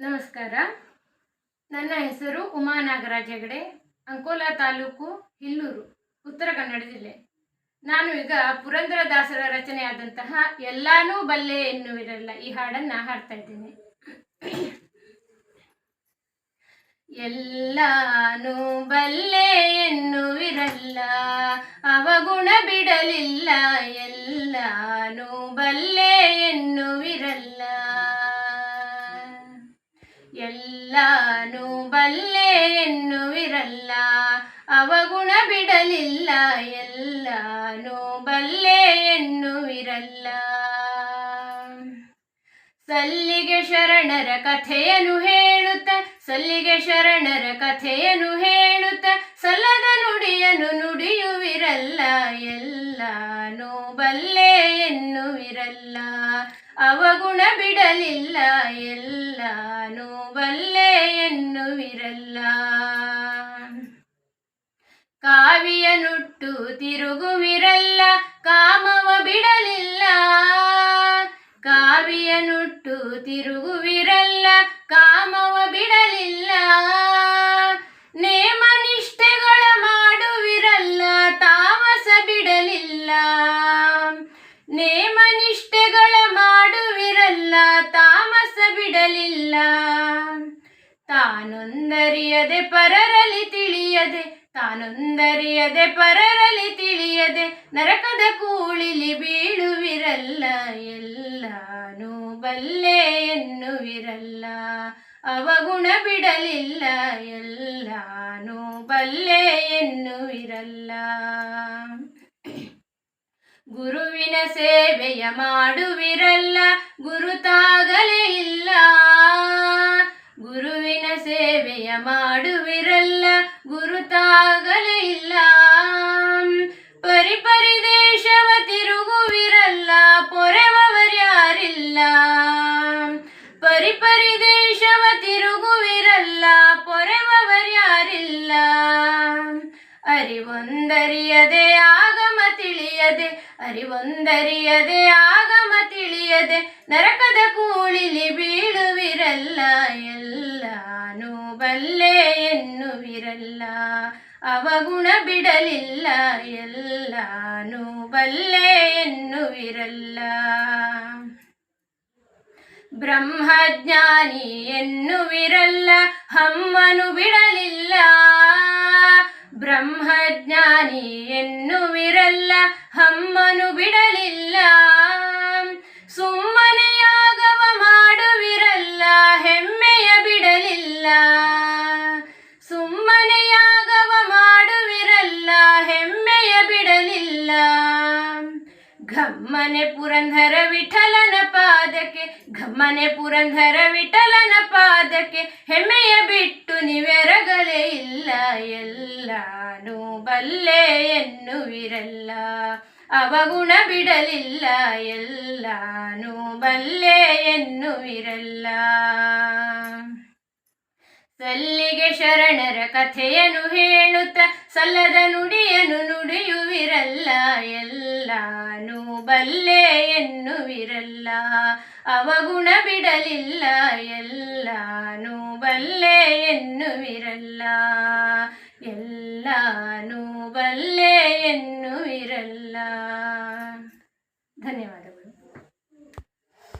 ನಮಸ್ಕಾರ. ನನ್ನ ಹೆಸರು ಉಮಾ ನಾಗರಾಜ್ ಹೆಗಡೆ, ಅಂಕೋಲಾ ತಾಲೂಕು ಹಿಲ್ಲೂರು, ಉತ್ತರ ಕನ್ನಡ ಜಿಲ್ಲೆ. ನಾನು ಈಗ ಪುರಂದರದಾಸರ ರಚನೆಯಾದಂತಹ ಎಲ್ಲಾನೂ ಬಲ್ಲೆ ಎನ್ನುವಿರಲ್ಲ ಈ ಹಾಡನ್ನು ಹಾಡ್ತಾ ಇದ್ದೇನೆ. ಎಲ್ಲಾನು ಬಲ್ಲೆ ಎನ್ನುವಿರಲ್ಲ ಅವಗುಣ ಬಿಡಲಿಲ್ಲ, ಎಲ್ಲಾನು ಬಲ್ಲೆ ಎಲ್ಲಾನು ಬಲ್ಲೆ ಎನ್ನುವಿರಲ್ಲ ಅವಗುಣ ಬಿಡಲಿಲ್ಲ, ಎಲ್ಲಾನು ಬಲ್ಲೆ ಎನ್ನುವಿರಲ್ಲ. ಸಲ್ಲಿಗೆ ಶರಣರ ಕಥೆಯನ್ನು ಹೇಳುತ್ತ, ಸಲ್ಲಿಗೆ ಶರಣರ ಕಥೆಯನ್ನು ಹೇಳುತ್ತ, ಸಲ್ಲದ ನುಡಿಯನು ನುಡಿಯುವಿರಲ್ಲ, ಎಲ್ಲಾನು ಬಲ್ಲೆ ಎನ್ನುವಿರಲ್ಲ. ಅವಗುಣ ಬಿಡಲಿಲ್ಲ, ಎಲ್ಲಾನು ಎನ್ನುವಿರಲ್ಲ ಕಾವಿಯ ನುಟ್ಟು ತಿರುಗುವಿರಲ್ಲ, ಕಾಮವ ಬಿಡಲಿಲ್ಲ. ಕಾವಿಯ ನುಟ್ಟು ತಿರುಗುವಿರಲ್ಲ, ಕಾಮವ ಬಿಡಲಿಲ್ಲ. ನೇಮ ನಿಷ್ಠೆಗಳ ಮಾಡುವಿರಲ್ಲ, ತಾಮಸ ಬಿಡಲಿಲ್ಲ. ನೇಮ ನಿಷ್ಠೆಗಳ ಮಾಡುವಿರಲ್ಲ, ತಾಮಸ ಬಿಡಲಿಲ್ಲ. ತಾನೊಂದರಿಯದೆ ಪರರಲಿ ತಿಳಿಯದೆ, ತಾನೊಂದರಿಯದೆ ಪರರಲಿ ತಿಳಿಯದೆ, ನರಕದ ಕೂಳಿಲಿ ಬೀಳುವಿರಲ್ಲ, ಎಲ್ಲಾನು ಬಲ್ಲೆ ಎನ್ನುವಿರಲ್ಲ, ಅವಗುಣ ಬಿಡಲಿಲ್ಲ, ಎಲ್ಲಾನು ಬಲ್ಲೆ ಎನ್ನುವಿರಲ್ಲ. ಗುರುವಿನ ಸೇವೆಯ ಮಾಡುವಿರಲ್ಲ ಗುರುತಾಗಲೇ ಇಲ್ಲ. ಸೇವೆಯ ಮಾಡುವಿರಲ್ಲ, ಗುರುತಾಗಲೇ ಇಲ್ಲ. ಪರಿಪರಿ ದೇಶವ ತಿರುಗುವಿರಲ್ಲ ಪೊರೆವರ್ಯಾರಿಲ್ಲ ಪರಿಪರಿ ದೇಶವ ತಿರುಗುವಿರಲ್ಲ ಪೊರೆವರ್ಯಾರಿಲ್ಲ ಅರಿವೊಂದರಿಯದೆ, ಆಗಮ ತಿಳಿಯದೆ, ಅರಿವೊಂದರಿಯದೆ, ಆಗಮ ಎನ್ನುವಿರಲ್ಲ ಅವಗುಣ ಬಿಡಲಿಲ್ಲ ಎಲ್ಲಾನು ಬಲ್ಲೆ ಎನ್ನುವಿರಲ್ಲ. ಬ್ರಹ್ಮಜ್ಞಾನಿ ಎನ್ನುವಿರಲ್ಲ ಹಮ್ಮನು ಬಿಡಲಿಲ್ಲ. ಬ್ರಹ್ಮಜ್ಞಾನಿ ಎನ್ನುವಿರಲ್ಲ ಹಮ್ಮನು ಬಿಡಲಿಲ್ಲ. ಘಮ್ಮನೆ ಪುರಂದರ ವಿಠಲನ ಪಾದಕ್ಕೆ ಘಮ್ಮನೆ ಪುರಂದರ ವಿಠಲನ ಪಾದಕ್ಕೆ, ಹೆಮ್ಮೆಯ ಬಿಟ್ಟು ನೀವೆರಗಲೇ ಇಲ್ಲ, ಎಲ್ಲಾನು ಬಲ್ಲೆ ಎನ್ನುವಿರಲ್ಲ. ಅವಗುಣ ಬಿಡಲಿಲ್ಲ, ಎಲ್ಲಾನು ಬಲ್ಲೆ ಎನ್ನುವಿರಲ್ಲ. ಸಲ್ಲಿಗೆ ಶರಣರ ಕಥೆಯನ್ನು ಹೇಳುತ್ತ, ಸಲ್ಲದ ನುಡಿಯನ್ನು ನುಡಿಯುವಿರಲ್ಲ, ಎಲ್ಲಾನು ಬಲ್ಲೆ ಎನ್ನುವಿರಲ್ಲ ಅವಗುಣ ಬಿಡಲಿಲ್ಲ ಎಲ್ಲಾನು ಬಲ್ಲೆ ಎನ್ನುವಿರಲ್ಲ ಎಲ್ಲಾನು ಬಲ್ಲೆ ಎನ್ನುವಿರಲ್ಲ